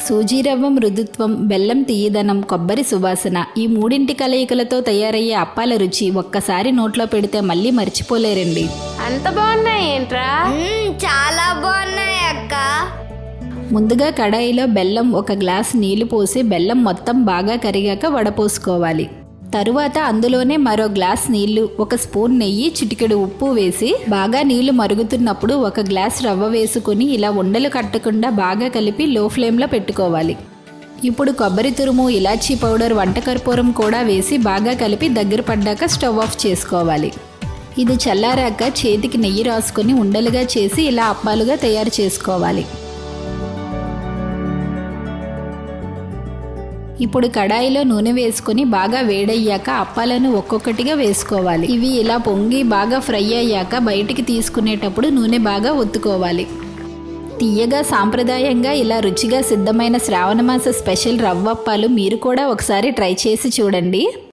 సూజీ రవ్వ మృదుత్వం బెల్లం తీయదనం కొబ్బరి సువాసన ఈ మూడింటి కలయికలతో తయారయ్యే అప్పాల రుచి ఒక్కసారి నోట్లో పెడితే మళ్ళీ మర్చిపోలేరండి. అంత బాగున్నాయి ఏంట్రా? మ్మ్, చాలా బాగున్నాయి అక్క. ముందుగా కడాయిలో బెల్లం ఒక గ్లాస్ నీళ్ళు పోసి బెల్లం మొత్తం బాగా కరిగాక వడపోసుకోవాలి. తరువాత అందులోనే మరో గ్లాస్ నీళ్ళు ఒక స్పూన్ నెయ్యి చిటికెడు ఉప్పు వేసి బాగా నీళ్ళు మరుగుతున్నప్పుడు ఒక గ్లాస్ రవ్వ వేసుకుని ఇలా ఉండలు కట్టకుండా బాగా కలిపి లో ఫ్లేమ్లో పెట్టుకోవాలి. ఇప్పుడు కొబ్బరి తురుము ఇలాచీ పౌడర్ వంటకర్పూరం కూడా వేసి బాగా కలిపి దగ్గర పడ్డాక స్టవ్ ఆఫ్ చేసుకోవాలి. ఇది చల్లారాక చేతికి నెయ్యి రాసుకొని ఉండలుగా చేసి ఇలా అప్పాలుగా తయారు చేసుకోవాలి. ఇప్పుడు కడాయిలో నూనె వేసుకొని బాగా వేడయ్యాక అప్పాలను ఒక్కొక్కటిగా వేసుకోవాలి. ఇవి ఇలా పొంగి బాగా ఫ్రై అయ్యాక బయటికి తీసుకునేటప్పుడు నూనె బాగా ఒత్తుకోవాలి. తీయగా సాంప్రదాయంగా ఇలా రుచిగా సిద్ధమైన శ్రావణమాస స్పెషల్ రవ్వప్పాలు మీరు కూడా ఒకసారి ట్రై చేసి చూడండి.